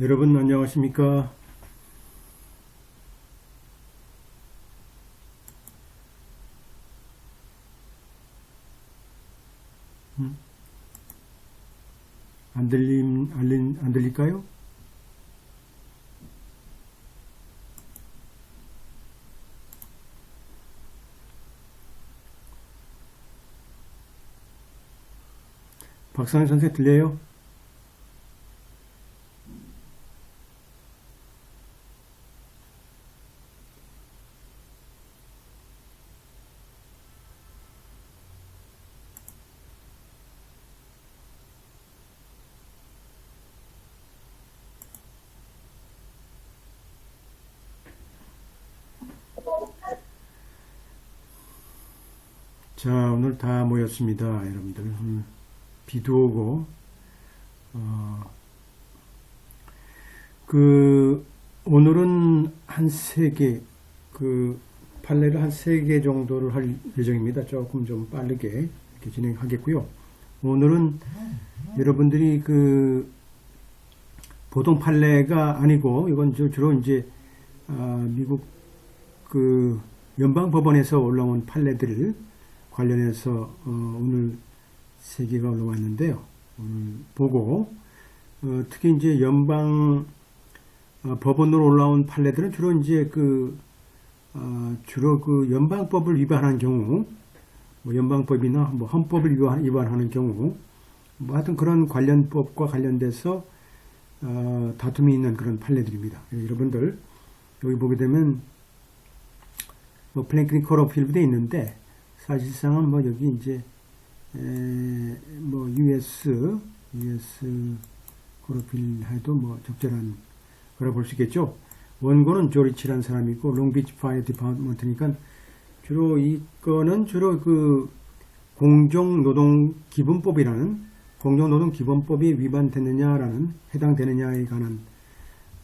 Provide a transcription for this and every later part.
여러분 안녕하십니까? 음? 안 들림, 안, 들- 안 들릴까요? 박상현 선생 들려요? 자, 오늘 다 모였습니다, 여러분들. 음, 비도 오고, 어, 그, 오늘은 한 세 개, 그, 판례를 한 세 개 정도를 할 예정입니다. 조금 좀 빠르게 이렇게 진행하겠고요. 오늘은 여러분들이 그, 보통 판례가 아니고, 이건 주- 주로 이제, 아, 미국 그, 연방 법원에서 올라온 판례들을 관련해서 어, 오늘 세 개가 올라왔는데요. 오늘 보고 어, 특히 이제 연방 어, 법원으로 올라온 판례들은 주로 이제 그 어, 주로 그 연방법을 위반한 경우 뭐 연방법이나 뭐 헌법을 위반- 위반하는 경우 뭐 하여튼 그런 관련법과 관련돼서 어, 다툼이 있는 그런 판례들입니다. 여러분들 여기 보게 되면 뭐 플랭클린 코러필드에 있는데 사실상은 뭐 여기 이제 에, 뭐 US US 코러필 해도 뭐 적절한 거라 볼 수 있겠죠. 원고는 조리치란 사람이고 롱비치 파이어 디파트먼트니까 주로 이거는 주로 그 공정노동기본법이라는 공정노동기본법이 위반됐느냐라는 해당되느냐에 관한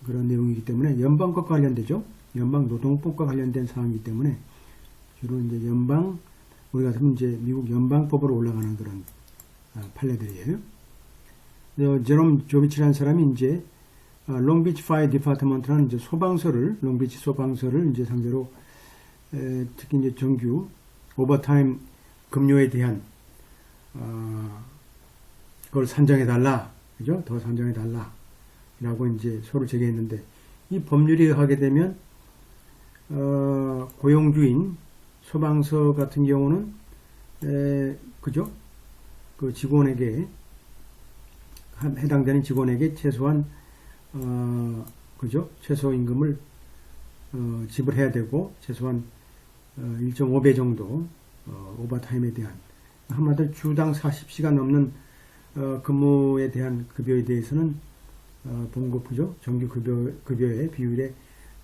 그런 내용이기 때문에 연방법과 관련되죠. 연방노동법과 관련된 사항이기 때문에 주로 이제 연방 우리 같으면 이제 미국 연방법으로 올라가는 그런 아, 판례들이에요. 어, 제롬 조비치라는 사람이 이제 아, 롱비치 파이어 디파트먼트라는 이제 소방서를 롱비치 소방서를 이제 상대로 에, 특히 이제 정규 오버타임 급료에 대한 아, 그걸 산정해 달라, 그죠? 더 산정해 달라라고 이제 소를 제기했는데 이 법률이 하게 되면 어, 고용주인 소방서 같은 경우는 에, 그죠? 그 직원에게 한- 해당되는 직원에게 최소한 어, 그죠? 최소 임금을 어, 지불해야 되고 최소한 어, 1.5배 정도 어, 오버타임에 대한 한마디로 주당 40시간 넘는 어, 근무에 대한 급여에 대해서는 어, 봉급 그죠? 정규 급여 급여의 비율의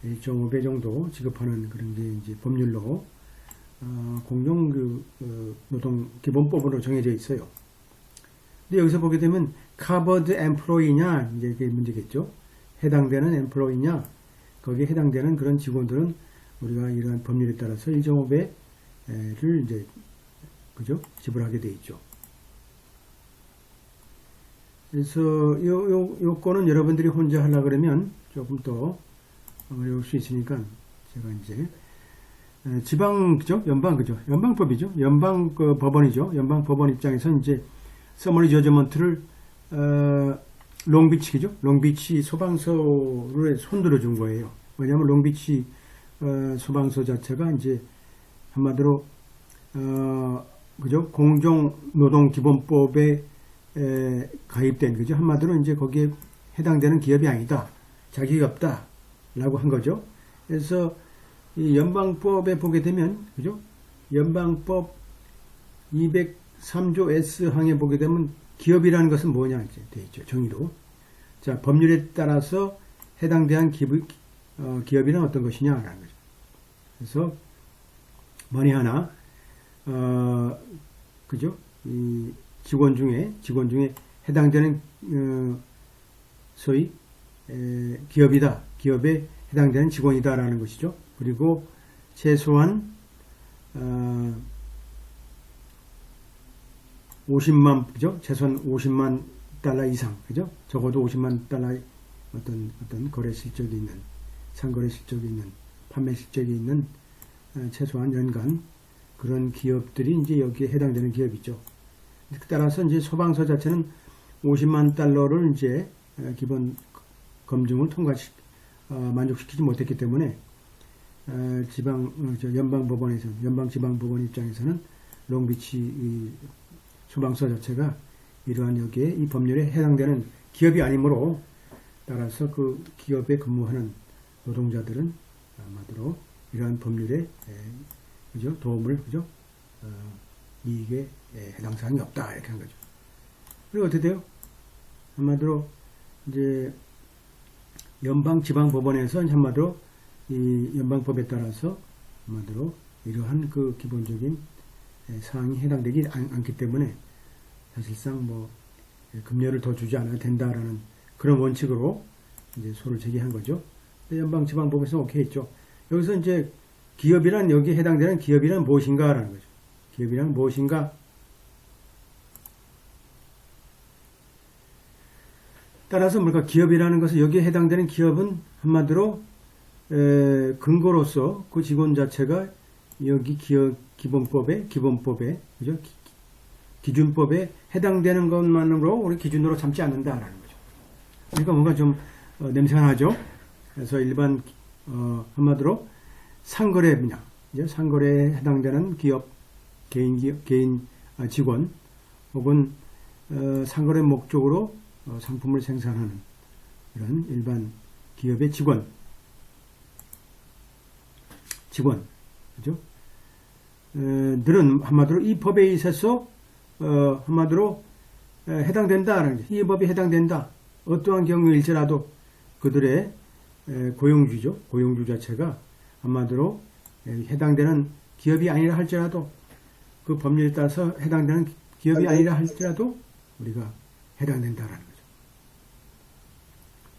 1.5배 정도 지급하는 그런 게 이제 법률로 어, 어, 노동 기본법으로 정해져 있어요. 근데 여기서 보게 되면 covered employee냐 이제 그게 문제겠죠. 해당되는 employee냐 거기에 해당되는 그런 직원들은 우리가 이러한 법률에 따라서 1.5배를 이제 그죠 지불하게 돼 있죠. 그래서 요, 요, 요거는 여러분들이 혼자 하려 그러면 조금 더 어려울 수 있으니까 제가 이제 에, 지방 그죠? 연방 그죠? 연방법이죠. 연방 그 법원이죠. 연방 법원 입장에서 이제 서머리 저저먼트를 어, 롱비치죠? 롱비치 소방서를 손들어 준 거예요. 왜냐하면 롱비치 어, 소방서 자체가 이제 한마디로 어, 그죠? 공정노동기본법에 에, 가입된 그죠? 한마디로 이제 거기에 해당되는 기업이 아니다. 자격이 없다라고 한 거죠. 그래서 이 연방법에 보게 되면 그죠? 연방법 203조 S항에 보게 되면 기업이라는 것은 뭐냐 이제 돼 있죠. 정의로. 자, 법률에 따라서 해당되는 기업, 어, 기업이란 어떤 것이냐라는 거죠. 그래서 만에 하나 어, 그죠? 이 직원 중에 직원 중에 해당되는 어, 소위 에, 기업이다. 기업에 해당되는 직원이다라는 것이죠. 그리고 최소한 어, 50만 그죠? 최소한 50만 달러 이상 그죠? 적어도 50만 달러 어떤 어떤 거래 실적이 있는 상거래 실적이 있는 판매 실적이 있는 어, 최소한 연간 그런 기업들이 이제 여기에 해당되는 기업이죠. 따라서 이제 소방서 자체는 50만 달러를 이제 어, 기본 검증을 통과시 어, 만족시키지 못했기 때문에 어, 지방 어, 저 연방 법원에서 연방 지방 법원 입장에서는 롱비치 이 소방서 자체가 이러한 여기에 이 법률에 해당되는 기업이 아니므로 따라서 그 기업에 근무하는 노동자들은 아마도 이러한 법률에 에, 그죠 도움을 그죠 어, 이익에 에, 해당 사항이 없다 이렇게 한 거죠. 그리고 어떻게 돼요? 한마디로 이제 연방 지방 법원에서 한마디로 이 연방법에 따라서 한마디로 이러한 그 기본적인 에, 사항이 해당되지 않, 않기 때문에 사실상 뭐 예, 급여를 더 주지 않아도 된다라는 그런 원칙으로 이제 소를 제기한 거죠. 근데 연방 지방법에서 오케이 했죠. 여기서 이제 기업이란 여기에 해당되는 기업이란 무엇인가라는 거죠. 기업이란 무엇인가? 따라서 뭔가 기업이라는 것은 여기에 해당되는 기업은 한마디로 에, 근거로서 그 직원 자체가 여기 기업 기본법에 기본법에 그죠? 기- 기준법에 해당되는 것만으로 우리 기준으로 삼지 않는다라는 거죠. 그러니까 뭔가 좀 어, 냄새가 나죠. 그래서 일반 어, 한마디로 상거래 분야, 이제 상거래에 해당되는 기업, 개인 기업, 개인 아, 직원 혹은 어, 상거래 목적으로 어, 상품을 생산하는 이런 일반 기업의 직원, 직원, 그죠? 에, 들은 한마디로 이 법에 있어서 어, 한마디로 에, 해당된다라는. 이 법이 해당된다. 어떠한 경우일지라도 그들의 에, 고용주죠. 고용주 자체가 한마디로 에, 해당되는 기업이 아니라 할지라도 그 법률에 따라서 해당되는 기업이 아니라 할지라도 우리가 해당된다라는 거죠.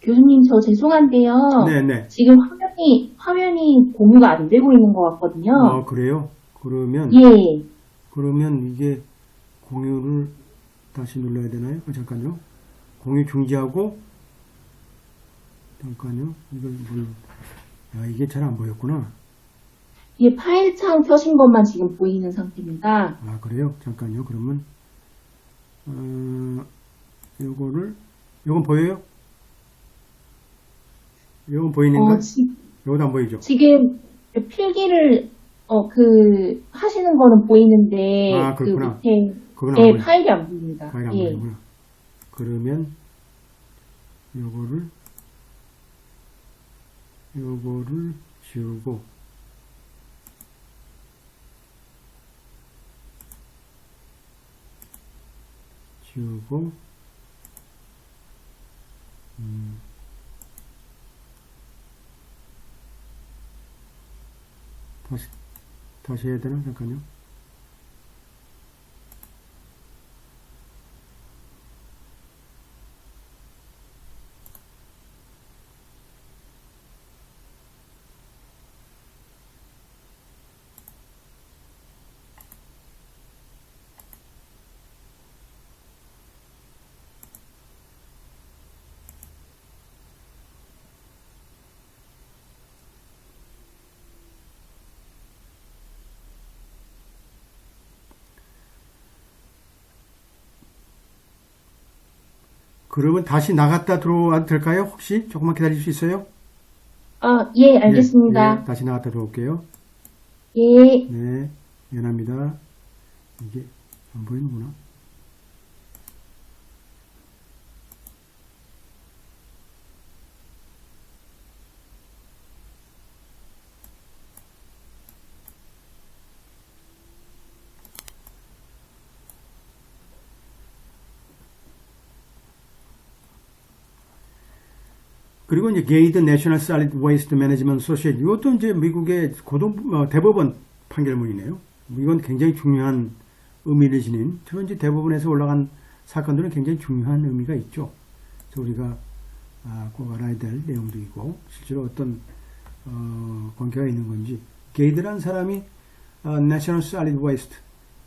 교수님, 저 죄송한데요. 네네. 지금 화면이, 화면이 공유가 안 되고 있는 것 같거든요. 어, 그래요? 그러면 예. 그러면 이게 공유를 다시 눌러야 되나요? 어, 잠깐요. 공유 중지하고 잠깐요. 이걸 뭘? 야 이게 잘 안 보였구나. 예, 파일 창 켜신 것만 지금 보이는 상태입니다. 아 그래요? 잠깐요. 그러면 어, 요거를 요건 보여요? 요건 보이는가? 어, 지, 요것도 안 보이죠? 지금 필기를, 어, 그, 하시는 거는 보이는데, 아, 그 그렇구나. 밑에, 그건 안 예, 보여. 파일이 안 보입니다. 파일 안 예. 보이구나. 그러면 요거를 요거를 지우고 지우고 음, 다시 다시 해야 되나 잠깐요. 그러면 다시 나갔다 들어와도 될까요? 혹시 조금만 기다릴 수 있어요? 아, 예, 알겠습니다. 예, 예, 다시 나갔다 들어올게요. 예. 네, 미안합니다. 이게 안 보이는구나. 그리고 이제 게이드 내셔널 살리드 웨이스트 매니지먼트 소시에이티 이것도 이제 미국의 고등 어, 대법원 판결문이네요. 이건 굉장히 중요한 의미를 지닌 주로 이제 대법원에서 올라간 사건들은 굉장히 중요한 의미가 있죠. 그래서 우리가 아, 꼭 알아야 될 내용들이고 실제로 어떤 어, 관계가 있는 건지 게이드란 사람이 어, 살리드 웨이스트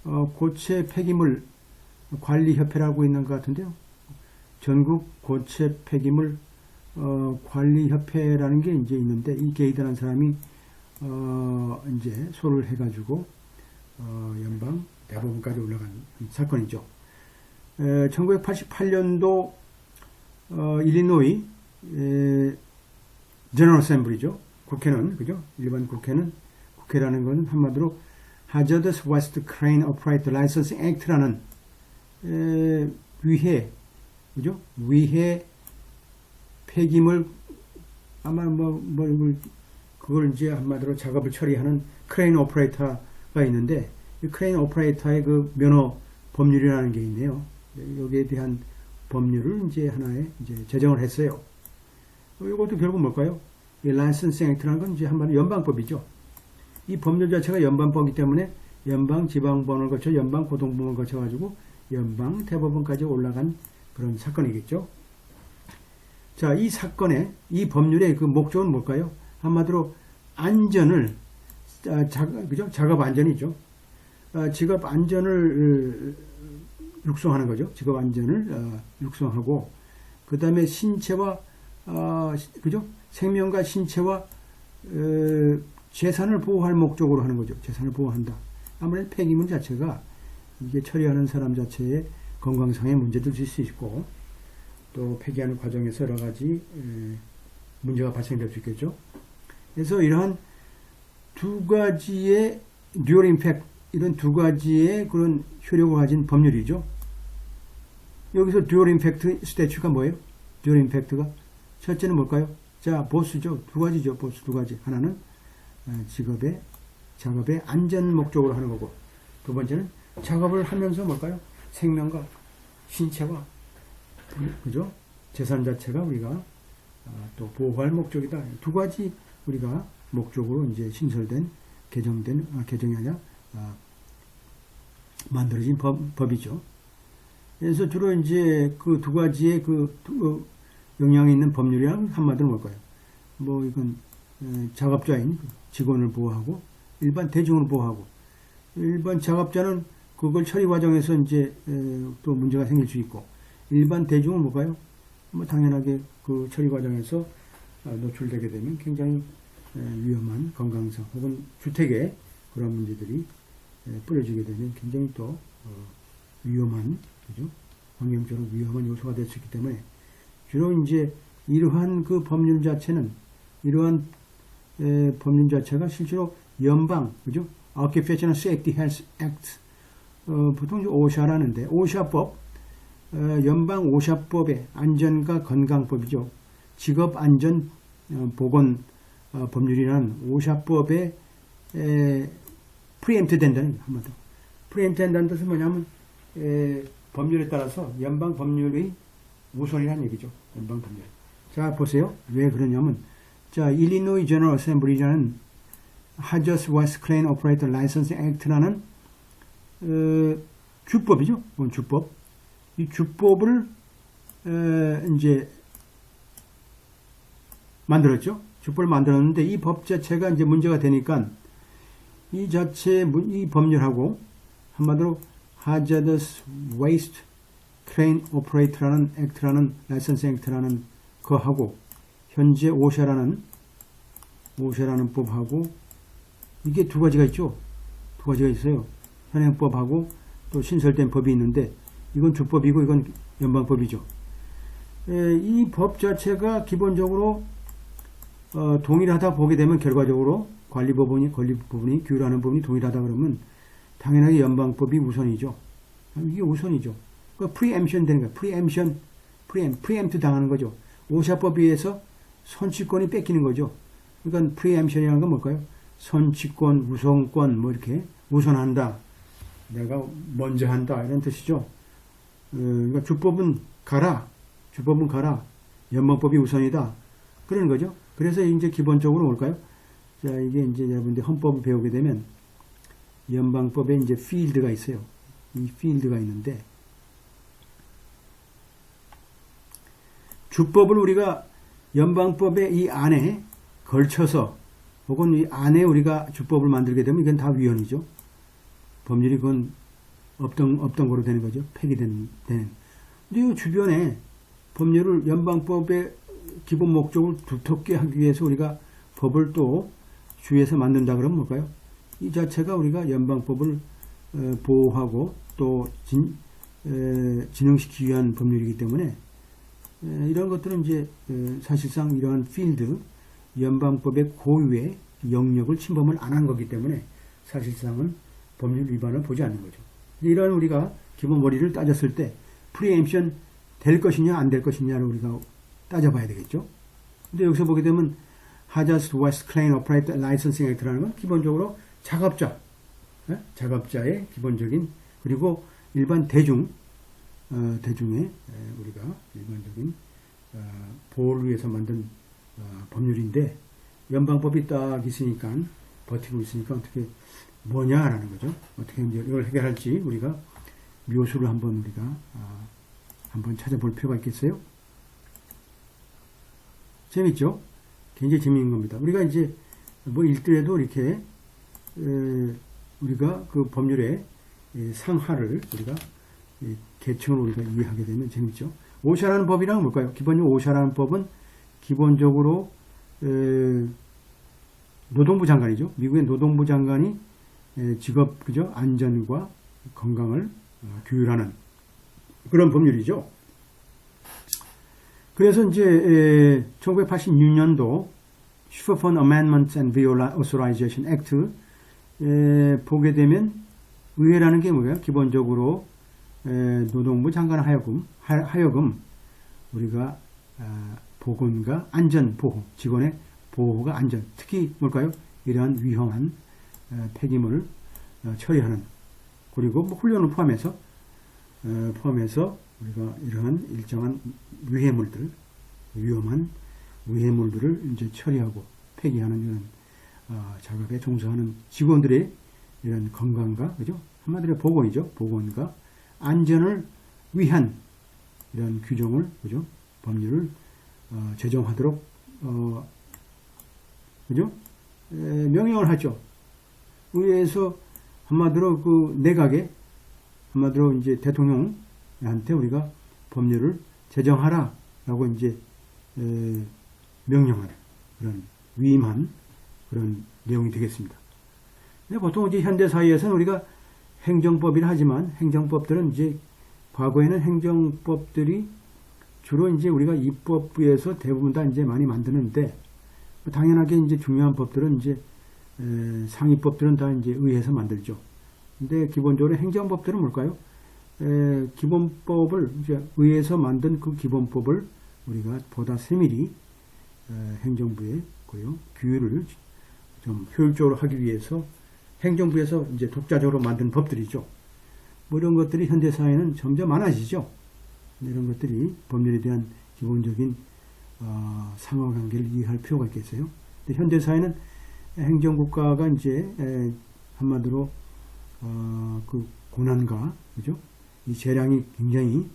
어, 고체 폐기물 관리 협회라고 있는 것 같은데요. 전국 고체 폐기물 어, 관리협회라는 게 이제 있는데 이 게이드라는 사람이 어, 이제 소를 해가지고 어, 연방 대법원까지 올라간 사건이죠. 1988년도 어, 일리노이 에, 제너럴 어셈블리죠. 국회는 그죠? 일반 국회는 국회라는 것은 한마디로 Hazardous Waste Crane Upright Licensing Act라는 에, 위해 그죠? 위해 폐기물 아마 뭐, 뭐 이걸 그걸 이제 한마디로 작업을 처리하는 크레인 오퍼레이터가 있는데 이 크레인 오퍼레이터의 그 면허 법률이라는 게 있네요. 여기에 대한 법률을 이제 하나에 이제 제정을 했어요. 어, 이것도 결국 뭘까요? 이 라이선싱 액트라는 건 이제 한마디로 연방법이죠. 이 법률 자체가 연방법이기 때문에 연방 지방법원을 거쳐 연방 고등법원을 거쳐 가지고 연방 대법원까지 올라간 그런 사건이겠죠. 자, 이 사건의 이 법률의 그 목적은 뭘까요? 한마디로 안전을 아, 자, 그죠? 작업 안전이죠. 아, 직업 안전을 어, 육성하는 거죠. 직업 안전을 어, 육성하고 그 다음에 신체와 어, 시- 그죠? 생명과 신체와 어, 재산을 보호할 목적으로 하는 거죠. 재산을 보호한다. 아무래도 폐기물 자체가 이게 처리하는 사람 자체의 건강상의 문제도 있을 수 있고 또 폐기하는 과정에서 여러 가지 에, 문제가 발생될 수 있겠죠. 그래서 이러한 두 가지의 듀얼 임팩 이런 두 가지의 그런 효력을 가진 법률이죠. 여기서 듀얼 임팩트 스태츄가 뭐예요? 듀얼 임팩트가 첫째는 뭘까요? 자, 보스죠. 두 가지죠. 보스 두 가지. 하나는 어, 직업의 작업의 안전 목적으로 하는 거고 두 번째는 작업을 하면서 뭘까요? 생명과 신체와 그죠? 재산 자체가 우리가 아, 또 보호할 목적이다. 두 가지 우리가 목적으로 이제 신설된 개정된 아, 개정이 아니라 아, 만들어진 법, 법이죠. 그래서 주로 이제 그 두 가지의 그 두- 어, 영향이 있는 법률이란 한마디로 뭘까요? 뭐 이건 에, 작업자인 직원을 보호하고 일반 대중을 보호하고 일반 작업자는 그걸 처리 과정에서 이제 에, 또 문제가 생길 수 있고 일반 대중은 뭘까요? 뭐 당연하게 그 처리 과정에서 아, 노출되게 되면 굉장히 에, 위험한 건강상 혹은 주택에 그런 문제들이 에, 뿌려지게 되면 굉장히 또 어, 위험한 그죠? 환경적으로 위험한 요소가 될 수 있기 때문에 주로 이제 이러한 그 법률 자체는 이러한 에, 법률 자체가 실제로 연방 그죠? Occupational Safety Health Act 어, 보통 이제 오샤라는데 오샤법 어, 연방 오샤법의 안전과 건강법이죠. 직업 안전 어, 보건 어, 법률이라는 오샤법에 에, 프리엠트 된다는 한마디로. 프리엠트 된다는 뜻은 뭐냐면 에, 법률에 따라서 연방 법률의 우선이라는 얘기죠. 연방 법률. 자 보세요. 왜 그러냐면 자 일리노이 제너럴 어셈블리라는 하저스 와스 클레인 오퍼레이터 라이선스 액트라는 어, 주법이죠. 주법. 이 주법을 에, 이제 만들었죠. 주법을 만들었는데 이 법 자체가 이제 문제가 되니까 이 자체 문- 이 법률하고 한마디로 Hazardous Waste Crane Operator라는 액트라는 라이선스 액트라는 거하고 현재 오샤라는 오샤라는 법하고 이게 두 가지가 있죠. 두 가지가 있어요. 현행법하고 또 신설된 법이 있는데 이건 주법이고 이건 연방법이죠. 이 법 자체가 기본적으로 어, 동일하다 보게 되면 결과적으로 관리 부분이 관리 부분이 규율하는 부분이 동일하다 그러면 당연하게 연방법이 우선이죠. 이게 우선이죠. 그 프리엠션 되는 거야. 프리엠션, 프리엠, 프리엠트 당하는 거죠. 오샤법에 의해서 선취권이 뺏기는 거죠. 그러니까 프리엠션이라는 건 뭘까요? 선취권, 우선권, 뭐 이렇게 우선한다. 내가 먼저 한다. 이런 뜻이죠. 어, 그러니까 주법은 가라. 주법은 가라. 연방법이 우선이다. 그러는 거죠. 그래서 이제 기본적으로 뭘까요? 자, 이게 이제 여러분들 헌법을 배우게 되면 연방법에 이제 필드가 있어요. 이 필드가 있는데 주법을 우리가 연방법의 이 안에 걸쳐서 혹은 이 안에 우리가 주법을 만들게 되면 이건 다 위헌이죠. 법률이 그건 없던 없던 거로 되는 거죠. 폐기된 되는. 근데 이 주변에 법률을 연방법에 기본 목적을 두텁게 하기 위해서 우리가 법을 또 주위에서 만든다 그러면 뭘까요? 이 자체가 우리가 연방법을 어, 보호하고 또 진, 에, 진흥시키기 위한 법률이기 때문에 에, 이런 것들은 이제 에, 사실상 이러한 필드 연방법의 고유의 영역을 침범을 안 한 거기 때문에 사실상은 법률 위반을 보지 않는 거죠. 이런 우리가 기본 머리를 따졌을 때 프리엠션 될 것이냐 안 될 것이냐를 우리가 따져봐야 되겠죠. 근데 여기서 보게 되면 하자스 웨스트 클레인 오퍼레이터 라이선싱 액트라는 건 기본적으로 작업자, 예? 작업자의 기본적인 그리고 일반 대중 어, 대중의 에, 우리가 일반적인 어, 보호를 위해서 만든 어, 법률인데 연방법이 딱 있으니까 버티고 있으니까 어떻게 뭐냐라는 거죠. 어떻게 이제 이걸 해결할지 우리가 묘수를 한번 우리가 아, 한번 찾아볼 필요가 있겠어요. 재밌죠? 굉장히 재미있는 겁니다. 우리가 이제 뭐 읽더라도 이렇게 에, 우리가 그 법률의 이 상하를 우리가 이 계층을 우리가 이해하게 되면 재밌죠. 오샤라는 법이란 뭘까요? 기본적으로 오샤라는 법은 기본적으로 에, 노동부 장관이죠. 미국의 노동부 장관이 에, 직업 그죠 안전과 건강을 어, 규율하는 그런 법률이죠. 그래서 이제 1986년도 Superfund Amendments and Reauthorization Act 에, 보게 되면 의회라는 게 뭐예요? 기본적으로 에, 노동부 장관 하여금 하- 하여금 우리가 아, 보건과 안전 보호 직원의 보호가 안전 특히 뭘까요? 이러한 위험한 어, 폐기물 어, 처리하는 그리고 뭐 훈련을 포함해서 어, 포함해서 우리가 이러한 일정한 위해물들 위험한 위해물들을 이제 처리하고 폐기하는 이런 어, 작업에 종사하는 직원들의 이런 건강과 그죠? 한마디로 보건이죠. 보건과 안전을 위한 이런 규정을 그죠? 법률을 어, 제정하도록 어, 그죠? 에, 명령을 하죠 의회에서 한마디로 그 내각에 한마디로 이제 대통령한테 우리가 법률을 제정하라라고 이제 에, 명령하는 그런 위임한 그런 내용이 되겠습니다. 근데 보통 이제 현대 사회에서는 우리가 행정법이라 하지만 행정법들은 이제 과거에는 행정법들이 주로 이제 우리가 입법부에서 대부분 다 이제 많이 만드는데 당연하게 이제 중요한 법들은 이제 에, 상위법들은 다 이제 의회에서 만들죠. 근데 기본적으로 행정법들은 뭘까요? 에, 기본법을 이제 의회에서 만든 그 기본법을 우리가 보다 세밀히 에, 행정부에 고요 규율을 좀 효율적으로 하기 위해서 행정부에서 이제 독자적으로 만든 법들이죠. 뭐 이런 것들이 현대 사회는 점점 많아지죠. 이런 것들이 법률에 대한 기본적인 어, 상호관계를 이해할 필요가 있겠어요. 근데 현대 사회는 행정국가가 이제 에, 한마디로 어, 그 고난과 그죠? 이 재량이 굉장히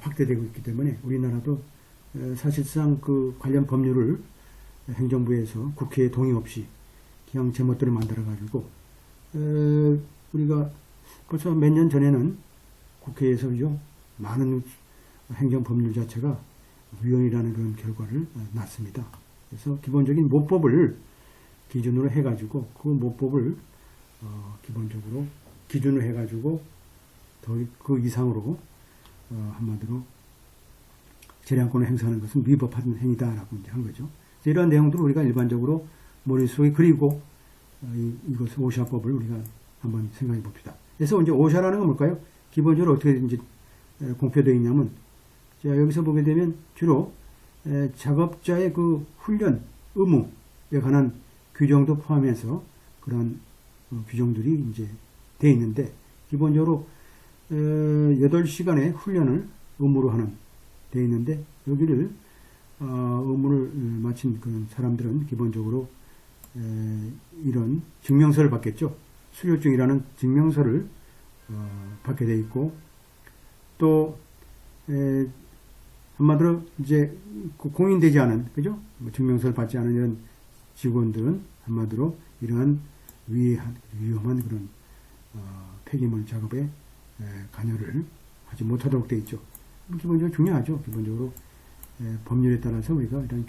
확대되고 있기 때문에 우리나라도 에, 사실상 그 관련 법률을 행정부에서 국회의 동의 없이 그냥 제멋대로 만들어 가지고 우리가 벌써 몇 년 전에는 국회에서 죠 많은 행정 법률 자체가 위헌이라는 그런 결과를 어, 났습니다. 그래서 기본적인 모법을 기준으로 해가지고 그 모법을 어, 기본적으로 기준으로 해가지고 더 그 이상으로 어, 한마디로 재량권을 행사하는 것은 위법한 행위다라고 이제 한 거죠. 이러한 내용들을 우리가 일반적으로 머릿속에 그리고 어, 이, 이것을 오샤법을 우리가 한번 생각해 봅시다. 그래서 이제 오샤라는 건 뭘까요? 기본적으로 어떻게 이제 에, 공표되어 있냐면 자, 여기서 보게 되면 주로 에, 작업자의 그 훈련 의무에 관한 규정도 포함해서 그런 어, 규정들이 이제 돼 있는데 기본적으로 에, 8시간의 훈련을 의무로 하는 돼 있는데 여기를 어, 의무를 음, 마친 그런 사람들은 기본적으로 에, 이런 증명서를 받겠죠. 수료증이라는 증명서를 어, 받게 돼 있고 또 에, 한마디로 이제 그 공인되지 않은 그죠? 뭐 증명서를 받지 않은 이런 직원들은 한마디로 이러한 위한, 위험한 그런 어, 폐기물 작업에 에, 관여를 하지 못하도록 돼 있죠. 기본적으로 중요하죠. 기본적으로 예, 법률에 따라서 우리가 일단